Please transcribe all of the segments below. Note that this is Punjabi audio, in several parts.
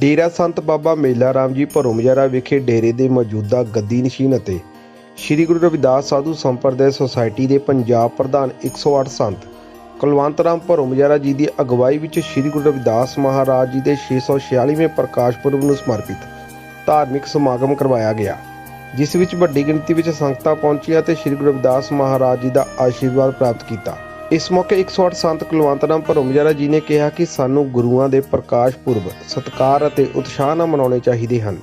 ਡੇਰਾ ਸੰਤ ਬਾਬਾ ਮੇਲਾ ਰਾਮ ਜੀ ਭਰੋਮਜਾਰਾ ਵਿਖੇ ਡੇਰੇ ਦੇ ਮੌਜੂਦਾ ਗੱਦੀ ਨਸ਼ੀਨ ਅਤੇ ਸ੍ਰੀ ਗੁਰੂ ਰਵਿਦਾਸ ਸਾਧੂ ਸੰਪਰਦਾਇ ਸੁਸਾਇਟੀ ਦੇ ਪੰਜਾਬ ਪ੍ਰਧਾਨ 108 ਸੰਤ ਕੁਲਵੰਤ ਰਾਮ ਭਰੋਮਜਾਰਾ ਜੀ ਦੀ ਅਗਵਾਈ ਵਿੱਚ ਸ੍ਰੀ ਗੁਰੂ ਰਵਿਦਾਸ ਮਹਾਰਾਜ ਜੀ ਦੇ 646ਵੇਂ ਪ੍ਰਕਾਸ਼ ਪੁਰਬ ਨੂੰ ਸਮਰਪਿਤ ਧਾਰਮਿਕ ਸਮਾਗਮ ਕਰਵਾਇਆ ਗਿਆ, ਜਿਸ ਵਿੱਚ ਵੱਡੀ ਗਿਣਤੀ ਵਿੱਚ ਸੰਗਤਾਂ ਪਹੁੰਚੀਆਂ ਤੇ ਸ੍ਰੀ ਗੁਰੂ ਰਵਿਦਾਸ ਮਹਾਰਾਜ ਜੀ ਦਾ ਆਸ਼ੀਰਵਾਦ ਪ੍ਰਾਪਤ ਕੀਤਾ। ਇਸ ਮੌਕੇ 108 ਸੰਤ ਕੁਲਵੰਤ ਰਾਮ ਭਰੋਮਜਾਰਾ ਜੀ ਨੇ ਕਿਹਾ ਕਿ ਸਾਨੂੰ ਗੁਰੂਆਂ ਦੇ ਪ੍ਰਕਾਸ਼ ਪੁਰਬ, ਸਤਿਕਾਰ ਅਤੇ ਉਤਸ਼ਾਹ ਨਾਲ ਮਨਾਉਣੇ ਚਾਹੀਦੇ ਹਨ।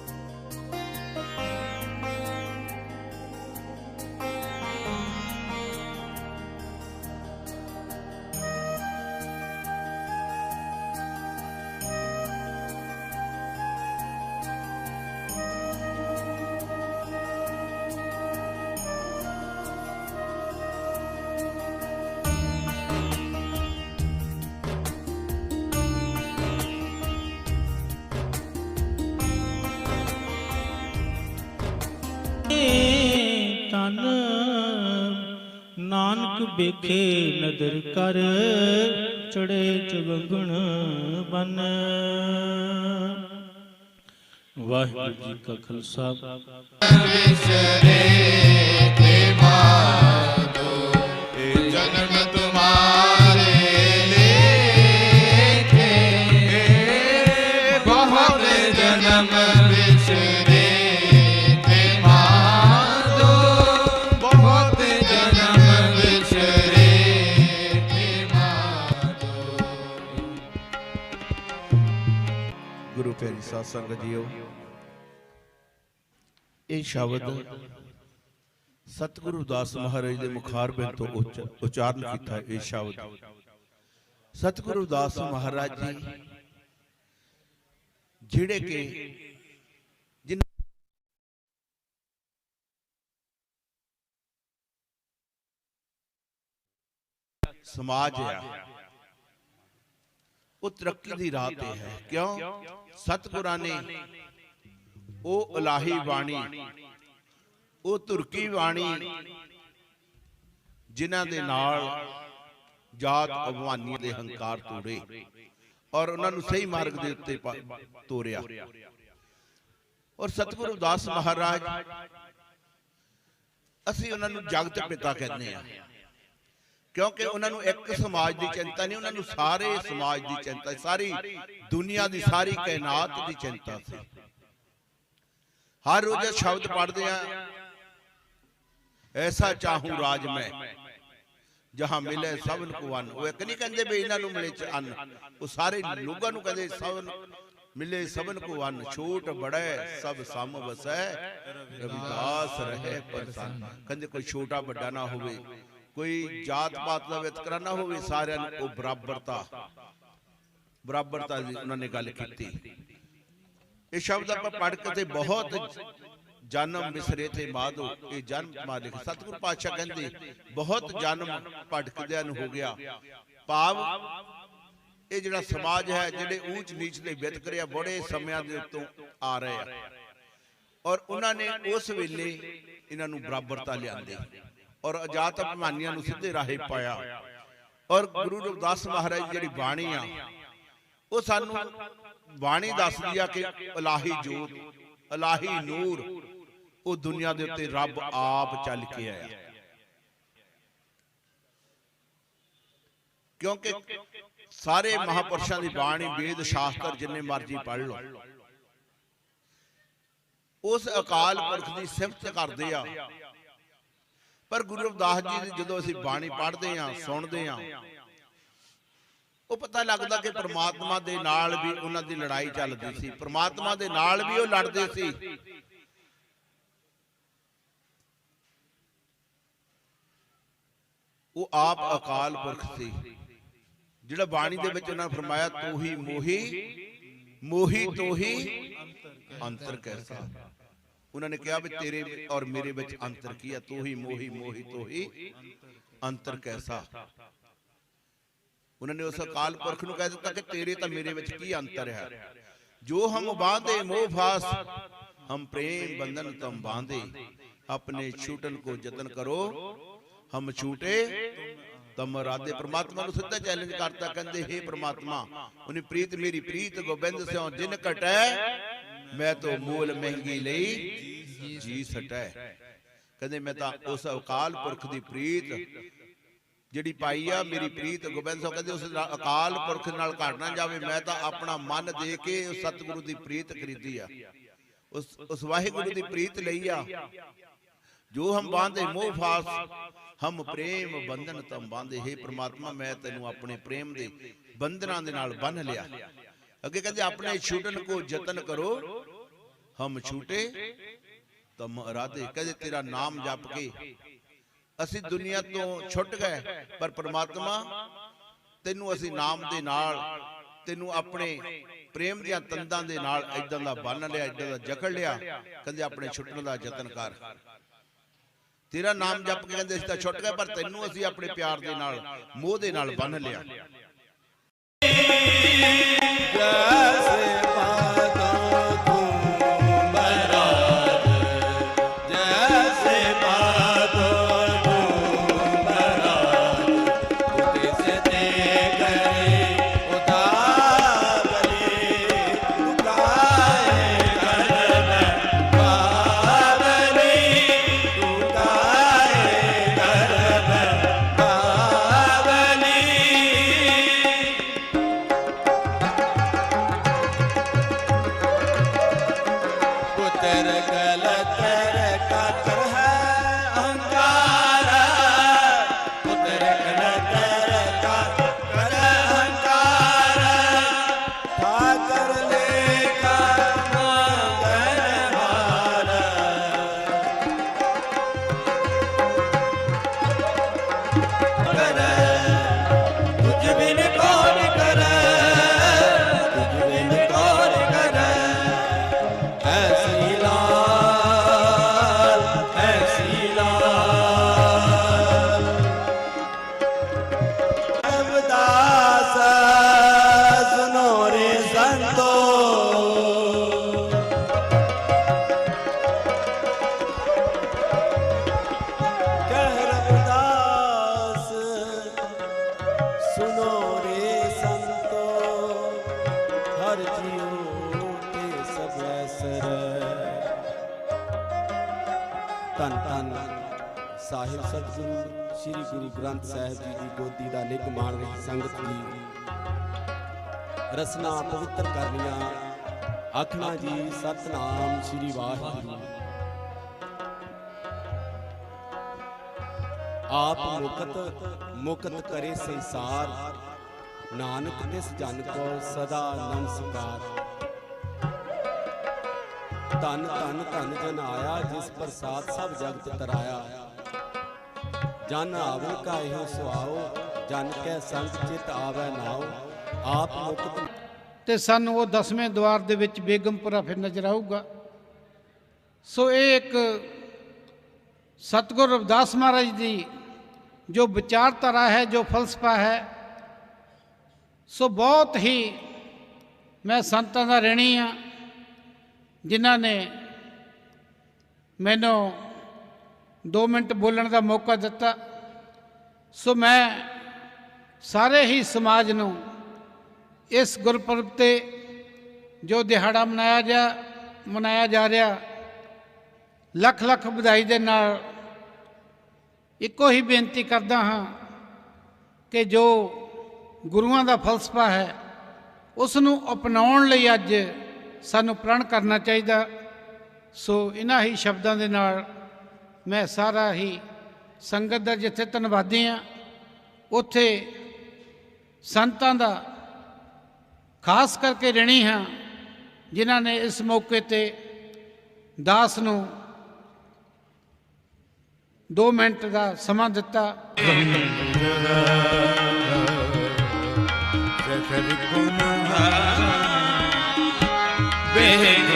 ਵੇਖੇ ਨਦਰ ਕਰ ਚੜੇ ਚਵੰਗਣ ਬਨ। ਵਾਹਿਗੁਰੂ ਜੀ ਕਾ ਖਾਲਸਾ। ਵਿਸਰੇ ਗੁਰੂ ਪਿਆਰੀ ਸਾਧ ਸੰਗਤ ਜੀਓ। ਇਹ ਸ਼ਬਦ ਸਤਿਗੁਰੂ ਦਾਸ ਮਹਾਰਾਜ ਦੇ ਮੁਖਾਰਬਿੰਦ ਤੋਂ ਉਚਾਰਨ ਕੀਤਾ ਇਹ ਸ਼ਬਦ। ਸਤਿਗੁਰੂ ਦਾਸ ਮਹਾਰਾਜ ਜੀ, ਜਿਹੜੇ ਕਿ ਜਿਨ੍ਹਾਂ ਸਮਾਜ ਆ ਉਹ ਤਰੱਕੀ ਦੀ ਰਾਹ ਤੇ ਹੈ। ਕਿਉਂ? ਸਤਿਗੁਰਾਂ ਨੇ ਉਹ ਇਲਾਹੀ ਬਾਣੀ। ਉਹ ਤੁਰਕੀ ਬਾਣੀ। ਜਿਨ੍ਹਾਂ ਦੇ ਨਾਲ ਜਾਤ ਅਭਵਾਨੀਆਂ ਦੇ ਹੰਕਾਰ ਤੋੜੇ। ਔਰ ਉਹਨਾਂ ਨੂੰ ਸਹੀ ਮਾਰਗ ਦੇ ਉੱਤੇ ਤੋਰਿਆ ਔਰ ਸਤਿਗੁਰੂ ਦਾਸ ਮਹਾਰਾਜ ਅਸੀਂ ਉਹਨਾਂ ਨੂੰ ਜਗਤ ਪਿਤਾ ਕਹਿੰਦੇ ਆ ਕਿਉਂਕਿ ਉਹਨਾਂ ਨੂੰ ਇੱਕ ਸਮਾਜ ਦੀ ਚਿੰਤਾ ਨਹੀਂ ਉਹਨਾਂ ਨੂੰ ਸਾਰੇ ਸਮਾਜ ਦੀ ਚਿੰਤਾ ਸਾਰੀ ਦੁਨੀਆ ਦੀ ਸਾਰੀ ਕਾਇਨਾਤ ਦੀ ਚਿੰਤਾ ਸੀ। ਹਰ ਰੋਜ਼ ਸ਼ਬਦ ਪੜ੍ਹਦੇ ਆ। ਐਸਾ ਚਾਹੂੰ ਰਾਜ ਮੈਂ ਜਹਾਂ ਮਿਲੇ ਸਭਨ ਕੋ ਅੰਨ ਉਹ ਇੱਕ ਨਹੀਂ ਕਹਿੰਦੇ ਵੀ ਇਹਨਾਂ ਨੂੰ ਮਿਲੇ ਚ ਅੰਨ। ਉਹ ਸਾਰੇ ਲੋਕਾਂ ਨੂੰ ਕਹਿੰਦੇ ਸਭਨ ਮਿਲੇ ਸਭਨ ਕੋ ਅੰਨ ਛੋਟ ਬੜੈ ਸਭ ਸਮ ਵਸੈ। ਰਵਿਦਾਸ ਰਹੇ ਪਰਸਨ। ਕਹਿੰਦੇ ਕੋਈ ਛੋਟਾ ਵੱਡਾ ਨਾ ਹੋਵੇ। ਕੋਈ ਜਾਤ ਪਾਤ ਦਾ ਵਿਤਕਰਾ ਨਾ ਹੋਵੇ ਸਾਰਿਆਂ ਨੂੰ ਉਹ ਬਰਾਬਰਤਾ। ਬਰਾਬਰਤਾ। ਦੀ ਉਹਨਾਂ ਨੇ ਗੱਲ ਕੀਤੀ। ਇਹ ਸ਼ਬਦ ਆਪਾਂ ਪੜ੍ਹ ਕੇ ਤੇ ਬਹੁਤ ਜਨਮ ਮਿਸਰੇ ਤੇ ਮਾਧੋ ਇਹ ਜਨਮ ਮਾਲਿਕ ਸਤਿਗੁਰੂ ਪਾਤਸ਼ਾਹ ਕਹਿੰਦੇ ਬਹੁਤ ਜਨਮ ਭਟਕਦਿਆਂ ਨੂੰ ਹੋ ਗਿਆ। ਭਾਵ ਇਹ ਜਿਹੜਾ ਸਮਾਜ ਹੈ ਜਿਹੜੇ ਊਚ ਨੀਚ ਦੇ ਵਿਤਕਰੇ ਆ ਬੜੇ ਸਮਿਆਂ ਦੇ ਉੱਤੋਂ ਆ ਰਹੇ ਆ। ਔਰ ਉਹਨਾਂ ਨੇ ਉਸ ਵੇਲੇ ਇਹਨਾਂ ਨੂੰ ਬਰਾਬਰਤਾ ਲਿਆਂਦੀ। ਔਰ ਅਜਾਤ ਅਭਿਮਾਨੀਆਂ ਨੂੰ ਸਿੱਧੇ ਰਾਹੇ ਪਾਇਆ। ਔਰ ਗੁਰੂ ਰਵਿਦਾਸ ਮਹਾਰਾਜ ਦੀ ਜਿਹੜੀ ਬਾਣੀ ਆ ਉਹ ਸਾਨੂੰ ਬਾਣੀ ਦੱਸਦੀ ਆ ਕਿ ਇਲਾਹੀ ਜੋਤ ਇਲਾਹੀ ਨੂਰ ਉਹ ਦੁਨੀਆ ਦੇ ਉੱਤੇ ਰੱਬ ਆਪ ਚੱਲ ਕੇ ਆਇਆ। ਕਿਉਂਕਿ ਸਾਰੇ ਮਹਾਪੁਰਸ਼ਾਂ ਦੀ ਬਾਣੀ ਵੇਦ ਸ਼ਾਸਤਰ ਜਿੰਨੇ ਮਰਜ਼ੀ ਪੜ੍ਹ ਲਓ। ਉਸ ਅਕਾਲ ਪੁਰਖ ਦੀ ਸਿਫਤ ਕਰਦੇ ਆ। ਪਰ ਗੁਰੂ ਰਵਿਦਾਸ ਜੀ ਦੀ ਜਦੋਂ ਅਸੀਂ ਬਾਣੀ ਪੜ੍ਹਦੇ ਆ ਸੁਣਦੇ ਆ ਉਹ ਪਤਾ ਲੱਗਦਾ ਕਿ ਪ੍ਰਮਾਤਮਾ ਦੇ ਨਾਲ ਵੀ ਉਹਨਾਂ ਦੀ ਲੜਾਈ ਚੱਲਦੀ ਸੀ। ਪ੍ਰਮਾਤਮਾ ਦੇ ਨਾਲ ਵੀ ਉਹ ਲੜਦੇ ਸੀ। ਉਹ ਆਪ ਅਕਾਲ ਪੁਰਖ ਸੀ। ਜਿਹੜਾ ਬਾਣੀ ਦੇ ਵਿੱਚ ਉਹਨਾਂ ਨੇ ਫਰਮਾਇਆ ਤੂੰ ਹੀ ਮੋਹੀ ਮੋਹੀ ਤੂੰ ਹੀ ਅੰਤਰ ਕੈਸਾ। ਉਹਨਾਂ ਨੇ ਕਿਹਾ ਵੀ ਤੇਰੇ ਔਰ ਮੇਰੇ ਵਿੱਚ ਅੰਤਰ ਕੀ ਹੈ ਤੂੰ ਹੀ ਮੋਹੀ ਮੋਹੀ ਤੂੰ ਹੀ ਅੰਤਰ ਕੈਸਾ? ਉਹਨਾਂ ਨੇ ਉਸ ਅਕਾਲ ਪੁਰਖ ਨੂੰ ਕਹਿ ਦਿੱਤਾ ਕਿ ਤੇਰੇ ਤਾਂ ਮੇਰੇ ਵਿੱਚ ਕੀ ਅੰਤਰ ਹੈ? ਜੋ ਹਮ ਬਾਂਧੇ ਮੋਹ ਫਾਸ ਹਮ ਪ੍ਰੇਮ ਬੰਧਨ ਤਮ ਬਾਂਧੇ ਆਪਣੇ ਛੂਟਨ ਕੋ ਯਤਨ ਕਰੋ। ਹਮ ਛੂਟੇ ਤਮ ਰਾਦੇ ਪ੍ਰਮਾਤਮਾ ਨੂੰ ਸਿੱਧਾ ਚੈਲੰਜ ਕਰਤਾ ਕਹਿੰਦੇ ਹੇ ਪ੍ਰਮਾਤਮਾ ਉਹਨੇ ਪ੍ਰੀਤ ਮੇਰੀ ਪ੍ਰੀਤ ਗੋਬਿੰਦ ਸਿਉ ਜਿਨ ਕਟੈ ਮੈਂ ਤੋ ਮੂਲ ਮਹਿੰਗੀ ਲਈ ਜੀ ਸਟੈ ਕਹਿੰਦੇ ਮੈਂ ਤਾਂ ਉਸ ਅਕਾਲ ਪੁਰਖ ਦੀ ਪ੍ਰੀਤ, ਜਿਹੜੀ ਪਾਈ ਆ ਮੇਰੀ ਪ੍ਰੀਤ ਗੋਬਿੰਦ ਸਿੰਘ ਕਹਿੰਦੇ ਉਸ ਅਕਾਲ ਪੁਰਖ ਨਾਲ ਘਟ ਨਾ ਜਾਵੇ, ਮੈਂ ਤਾਂ ਆਪਣਾ ਮਨ ਦੇ ਕੇ ਉਸ ਸਤਿਗੁਰੂ ਦੀ ਪ੍ਰੀਤ ਖਰੀਦੀ ਆ। ਉਸ ਉਸ ਵਾਹਿਗੁਰੂ ਦੀ ਪ੍ਰੀਤ ਲਈ ਆ। ਜੋ ਹਮ ਬਾਂਧੇ ਮੋਹ ਫਾਸ, ਹਮ ਪ੍ਰੇਮ ਬੰਧਨ ਤਮ ਬਾਂਧੇ। ਹੈ ਪ੍ਰਮਾਤਮਾ, ਮੈਂ ਤੈਨੂੰ ਆਪਣੇ ਪ੍ਰੇਮ ਦੇ ਬੰਧਨਾਂ ਦੇ ਨਾਲ ਬੰਨ ਲਿਆ। ਅੱਗੇ ਕਹਿੰਦੇ ਆਪਣੇ ਛੂਟਨ ਕੋ ਯਤਨ ਕਰੋ। ਹਮ ਛੂਟੇ। ਤਮ ਇਰਾਦੇ ਕਹਿੰਦੇ ਤੇਰਾ ਨਾਮ ਜਪ ਕੇ। ਅਸੀਂ ਦੁਨੀਆ ਤੋਂ ਛੁੱਟ ਗਏ ਪਰ ਪ੍ਰਮਾਤਮਾ ਤੈਨੂੰ ਅਸੀਂ ਨਾਮ ਦੇ ਨਾਲ ਤੈਨੂੰ ਆਪਣੇ ਪ੍ਰੇਮ ਦੀਆਂ ਤੰਦਾਂ ਦੇ ਨਾਲ ਇਦਾਂ ਦਾ ਬੰਨ ਲਿਆ ਇਦਾਂ ਦਾ ਜਕੜ ਲਿਆ। ਕਹਿੰਦੇ ਆਪਣੇ ਛੁੱਟਣ ਦਾ ਯਤਨ ਕਰ। ਤੇਰਾ ਨਾਮ ਜਪ ਕੇ ਕਹਿੰਦੇ ਅਸੀਂ ਤਾਂ ਛੁੱਟ ਗਏ ਪਰ ਤੈਨੂੰ ਅਸੀਂ ਆਪਣੇ ਪਿਆਰ ਦੇ ਨਾਲ ਮੋਹ ਦੇ ਨਾਲ ਬੰਨ ਲਿਆ। ਜੈਸੇ ਤਨ ਤਨ ਸਾਹਿਬ ਸਤਿਗੁਰੂ, ਸ੍ਰੀ ਗੁਰੂ ਗ੍ਰੰਥ ਸਾਹਿਬ ਜੀ ਦੀ ਗੋਦੀ ਦਾ ਨਿੱਘ ਮਾਣ ਰਹੀ ਸੰਗਤ ਜੀ ਰਸਨਾ ਪਵਿੱਤਰ ਕਰਨੀਆਂ। ਆਖਣਾ ਜੀ, ਸਤਨਾਮ ਸ੍ਰੀ ਵਾਹਿਗੁਰੂ। ਆਪ ਮੁਕਤ ਮੁਕਤ ਕਰੇ ਸੰਸਾਰ। ਨਾਨਕ ਤਿਸ ਜਨ ਕੋ ਸਦਾ ਨਮਸਕਾਰ। ਧੰਨ ਧੰਨ ਧੰਨ ਜਨ ਆਇਆ ਜਿਸ ਪ੍ਰਸਾਦ ਸਭ ਜਗਤ ਤਰਾਇਆ। ਜਨ ਆਵਨ ਕਾ ਇਹੋ ਸੁਆਓ, ਜਨ ਕੈ ਸੰਗ ਚਿਤ ਆਵੈ ਨਾਉ ਆਪ ਮੁਕਤ ਤੇ ਸਾਨੂੰ ਉਹ ਦਸਵੇਂ ਦਵਾਰ ਦੇ ਵਿੱਚ ਬੇਗਮਪੁਰਾ ਫਿਰ ਨਜ਼ਰ ਆਊਗਾ। ਸੋ ਇਹ ਇੱਕ ਸਤਿਗੁਰ ਰਵਿਦਾਸ ਮਹਾਰਾਜ ਦੀ ਜੋ ਵਿਚਾਰਧਾਰਾ ਹੈ, ਜੋ ਫਲਸਫਾ ਹੈ, ਸੋ ਬਹੁਤ ਹੀ ਮੈਂ ਸੰਤਾਂ ਦਾ ਰਹਿਣੀ ਆ ਜਿਨ੍ਹਾਂ ਨੇ ਮੈਨੂੰ 2 ਮਿੰਟ ਬੋਲਣ ਦਾ ਮੌਕਾ ਦਿੱਤਾ, ਸੋ ਮੈਂ ਸਾਰੇ ਹੀ ਸਮਾਜ ਨੂੰ ਇਸ ਗੁਰਪੁਰਬ ਤੇ ਜੋ ਦਿਹਾੜਾ ਮਨਾਇਆ ਜਾ ਮਨਾਇਆ ਜਾ ਰਿਹਾ, ਲੱਖ ਲੱਖ ਵਧਾਈ ਦੇ ਨਾਲ ਇੱਕੋ ਹੀ ਬੇਨਤੀ ਕਰਦਾ ਹਾਂ ਕਿ ਜੋ ਗੁਰੂਆਂ ਦਾ ਫਲਸਫਾ ਹੈ ਉਸ ਨੂੰ ਅਪਣਾਉਣ ਲਈ ਅੱਜ ਸਾਨੂੰ ਪ੍ਰਣ ਕਰਨਾ ਚਾਹੀਦਾ। ਸੋ ਇਹਨਾਂ ਹੀ ਸ਼ਬਦਾਂ ਦੇ ਨਾਲ ਮੈਂ ਸਾਰਾ ਹੀ ਸੰਗਤ ਦਾ ਜਿੱਥੇ ਧੰਨਵਾਦੀ ਹਾਂ, ਉੱਥੇ ਸੰਤਾਂ ਦਾ ਖਾਸ ਕਰਕੇ ਰਣੀ ਹਾਂ, ਜਿਨ੍ਹਾਂ ਨੇ ਇਸ ਮੌਕੇ ਤੇ ਦਾਸ ਨੂੰ 2 ਮਿੰਟ ਦਾ ਸਮਾਂ ਦਿੱਤਾ। ਸਖਰ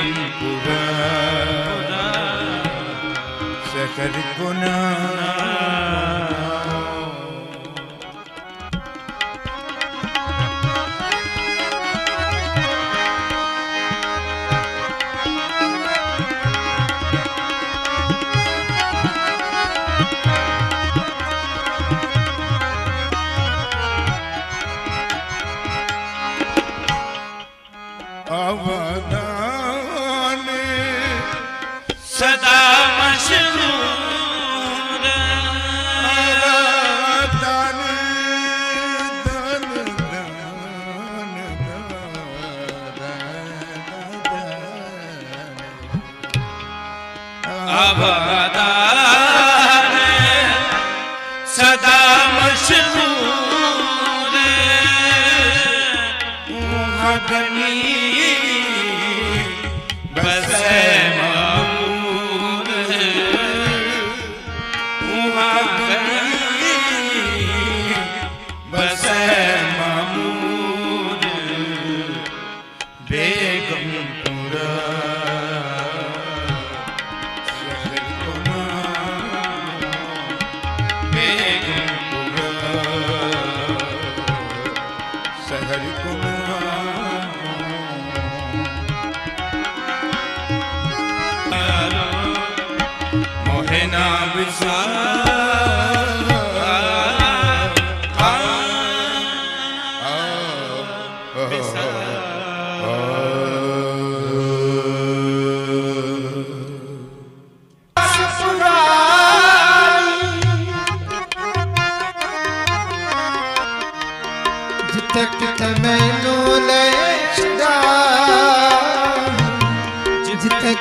నింపుగా సకరి గుణ सदा मशरू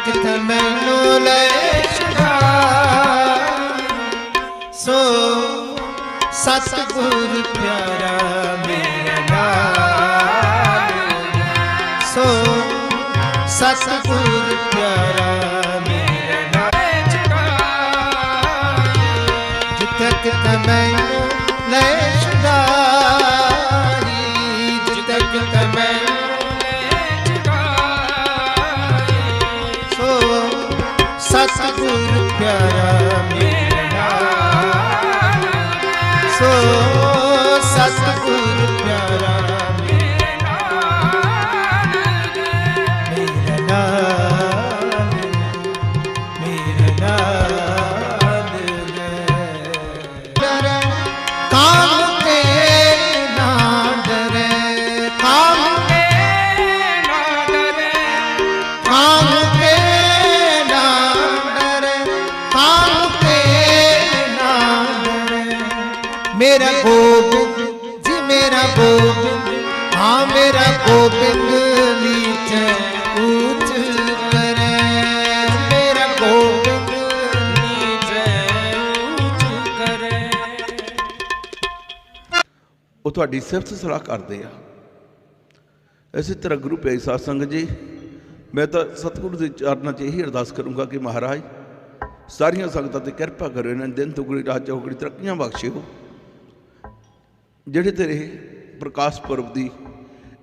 ਕਿਤੇ ਮੈਨੂੰ ਲੈ ਸਤਿਗੁਰ ਪਿਆਰਾ ਮੇਰਾ ਨਾਮ। ਸੋ ਸਤਿਗੁਰ ਪਿਆਰਾ ਮੇਰਾ ਨਾਮ। ਜਿੱਥੇ ਕਿਤੇ ਮੈਨੂੰ ਲੈ ਛਡਾਈ ਜਿੱਥੇ ਕਿਤੇ ਮੈਨੂੰ ਲੈ ਛਡਾਈ ਸੋ ਸਤਿਗੁਰ ਮੇਰਾ ਗੋਬਿੰਦ ਜੀ ਮੇਰਾ ਗੋਬਿੰਦ ਹਾਂ ਮੇਰਾ ਗੋਬਿੰਦ ਨੀਚੇ ਉੱਚ ਕਰੇ ਮੇਰਾ ਗੋਬਿੰਦ ਨੀਚੇ ਉੱਚ ਕਰੇ ਉਹ ਤੁਹਾਡੀ ਸਿਫਤ ਸਲਾਹ ਕਰਦੇ ਆ। ਇਸੇ ਤਰ੍ਹਾਂ ਗੁਰੂ ਪਿਆਰੀ ਸਾਧ ਸੰਗਤ ਜੀ, ਮੈਂ ਤਾਂ ਸਤਿਗੁਰੂ ਦੇ ਚਰਨਾਂ 'ਚ ਇਹੀ ਅਰਦਾਸ ਕਰੂੰਗਾ ਕਿ ਮਹਾਰਾਜ, ਸਾਰੀਆਂ ਸੰਗਤਾਂ ਤੇ ਕਿਰਪਾ ਕਰੋ, ਇਹਨਾਂ ਨੂੰ ਦਿਨ ਦੁਗਣੀ, ਰਾਤ ਚੌਗਣੀ ਤਰੱਕੀਆਂ ਬਖਸ਼ਿਓ। ਜਿਹੜੇ ਤੇਰੇ ਪ੍ਰਕਾਸ਼ ਪੁਰਬ ਦੀ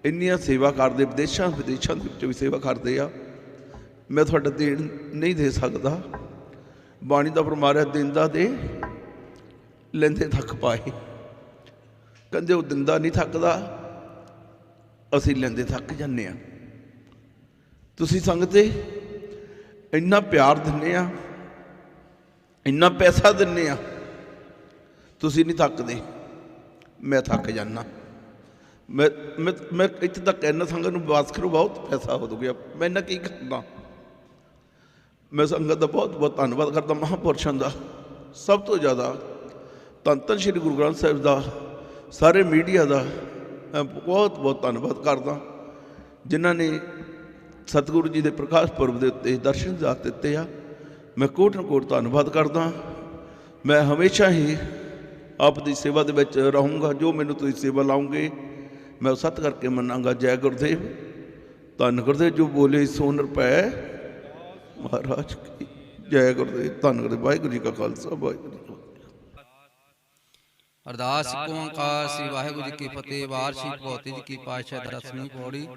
ਇੰਨੀਆਂ ਸੇਵਾ ਕਰਦੇ, ਵਿਦੇਸ਼ਾਂ ਵਿਦੇਸ਼ਾਂ ਦੇ ਵਿੱਚ ਵੀ ਸੇਵਾ ਕਰਦੇ ਆ, ਮੈਂ ਤੁਹਾਡਾ ਦੇਣ ਨਹੀਂ ਦੇ ਸਕਦਾ। ਬਾਣੀ ਦਾ ਫਰਮਾਰਿਆ ਦਿੰਦਾ ਦੇ ਲੈਂਦੇ ਥੱਕ ਪਾਏ। ਕਹਿੰਦੇ ਉਹ ਦਿੰਦਾ ਨਹੀਂ ਥੱਕਦਾ, ਅਸੀਂ ਲੈਂਦੇ ਥੱਕ ਜਾਂਦੇ ਆ। ਤੁਸੀਂ ਸੰਗਤੇ ਇੰਨਾ ਪਿਆਰ ਦਿੰਨੇ ਆ, ਇੰਨਾ ਪੈਸਾ ਦਿੰਨੇ ਆ, ਤੁਸੀਂ ਨਹੀਂ ਥੱਕਦੇ। ਮੈਂ ਥੱਕ ਜਾਂਦਾ। ਮੈਂ ਮੈਂ ਮੈਂ ਇੱਥੇ ਤੱਕ ਕਹਿਣਾ ਸੰਗਤ ਨੂੰ ਬਾਸ ਕਰੋ, ਬਹੁਤ ਪੈਸਾ ਹੋ ਗਿਆ। ਮੈਂ ਇਹਨਾਂ ਕੀ ਕਰਦਾ ਮੈਂ ਸੰਗਤ ਦਾ ਬਹੁਤ ਬਹੁਤ ਧੰਨਵਾਦ ਕਰਦਾ ਮਹਾਂਪੁਰਸ਼ਾਂ ਦਾ। ਸਭ ਤੋਂ ਜ਼ਿਆਦਾ ਧੰਨ ਧੰਨ ਸ਼੍ਰੀ ਗੁਰੂ ਗ੍ਰੰਥ ਸਾਹਿਬ ਦਾ, ਸਾਰੇ ਮੀਡੀਆ ਦਾ ਮੈਂ ਬਹੁਤ ਬਹੁਤ ਧੰਨਵਾਦ ਕਰਦਾ। ਜਿਨ੍ਹਾਂ ਨੇ ਸਤਿਗੁਰੂ ਜੀ ਦੇ ਪ੍ਰਕਾਸ਼ ਪੁਰਬ ਦੇ ਉੱਤੇ ਦਰਸ਼ਨ ਦਾਤ ਦਿੱਤੇ ਆ। ਮੈਂ ਕੋਟ ਕੋਟ ਧੰਨਵਾਦ ਕਰਦਾ। ਮੈਂ ਹਮੇਸ਼ਾ ਹੀ ਆਪ ਦੀ ਸੇਵਾ ਦੇ ਵਿੱਚ ਰਹੂੰਗਾ, ਜੋ ਮੈਨੂੰ ਤੁਸੀਂ ਸੇਵਾ ਲਾਉਂਗੇ, ਮੈਂ ਉਹ ਸਤ ਕਰਕੇ ਮੰਨਾਂਗਾ, ਜੈ ਗੁਰਦੇਵ। ਧੰਨ ਗੁਰਦੇਵ, ਜੋ ਬੋਲੇ ਸੋਨ ਰੁਪਏ ਮਹਾਰਾਜ ਕੀ, ਜੈ ਗੁਰਦੇਵ, ਧੰਨ ਗੁਰਦੇਵ, ਵਾਹਿਗੁਰੂ ਜੀ ਕਾ ਖਾਲਸਾ, ਵਾਹਿਗੁਰੂ ਜੀ ਕੀ ਫਤਿਹ। ਅਰਦਾਸ ਇੱਕ ਓੰਕਾਰ ਸ੍ਰੀ ਵਾਹਿਗੁਰੂ ਜੀ ਕੀ ਫਤਿਹ, ਵਾਰ ਸ਼੍ਰੀ ਭਗਵਤੀ ਜੀ ਕੀ ਪਾਤਸ਼ਾਹ ਦਰਸ਼ਨੀ ਪੌੜੀ।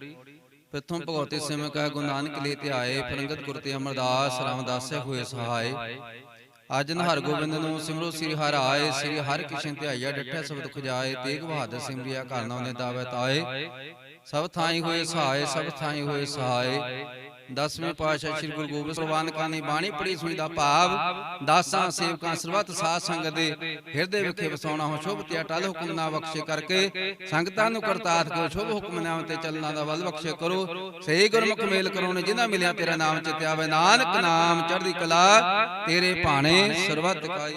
ਪ੍ਰਥਮ ਭਗਵਤੀ ਸਿਮਰ ਗੁਰੂ ਨਾਨਕ ਲੇ ਤੇ ਆਏ ਫਰੰਗਤ ਗੁਰ ਤੇ ਅਮਰਦਾਸ ਰਾਮਦਾਸੇ ਹੋਏ ਸਹਾਏ। ਅੱਜ ਨਹਰ ਗੋਬਿੰਦ ਨੂੰ ਸਿਮਰੋ ਸ੍ਰੀ ਹਰਿ ਆਏ ਸ੍ਰੀ ਹਰਿ ਕ੍ਰਿਸ਼ਨ ਧਿਆਈਆ ਡੱਠੇ ਸਬਦ ਖੁਜਾਏ ਤੇਗ ਬਹਾਦਰ ਸਿਮਰਿਆ ਘਰ ਨਾ ਉਹਨੇ ਦਾਵੇ ਤਾਏ। ਸਭ ਥਾਈ ਹੋਏ ਸਹਾਏ ਸਭ ਥਾਈ ਹੋਏ ਸਹਾਏ। ਦਸਵੇਂ ਪਾਤਸ਼ਾਹ ਸ੍ਰੀ ਗੁਰੂ ਗੋਬਿੰਦ ਪ੍ਰਵਾਨ ਕਾਨੀ ਬਾਣੀ ਪੜੀ ਸੁਣੀ ਦਾ ਭਾਵ ਦਾਸਾਂ ਸੇਵਕਾਂ ਸਰਬੱਤ ਸਾਧ ਸੰਗਤ ਦੇ ਹਿਰਦੇ ਵਿਖੇ ਵਸਾਉਣਾ ਹੋ ਸ਼ੁਭ ਤੇ ਅਟਲ ਹੁਕਮ ਨਾ ਬਖਸ਼ੇ ਕਰਕੇ ਸੰਗਤਾਂ ਨੂੰ ਕਰਤਾਰ ਕੇ ਸ਼ੁਭ ਹੁਕਮ ਨਾਮ ਤੇ ਚੱਲਣਾ ਦਾ ਵੱਲ ਬਖਸ਼ੇ ਕਰੋ। ਸਹੀ ਗੁਰਮੁਖ ਮੇਲ ਕਰੋ ਨੇ ਜਿਨ੍ਹਾਂ ਮਿਲਿਆ ਤੇਰਾ ਨਾਮ ਚਿਤ ਆਵੇ ਨਾਨਕ ਨਾਮ ਚੜ੍ਹਦੀ ਕਲਾ ਤੇਰੇ ਭਾਣੇ ਸਰਬੱਤ ਕਾਈ।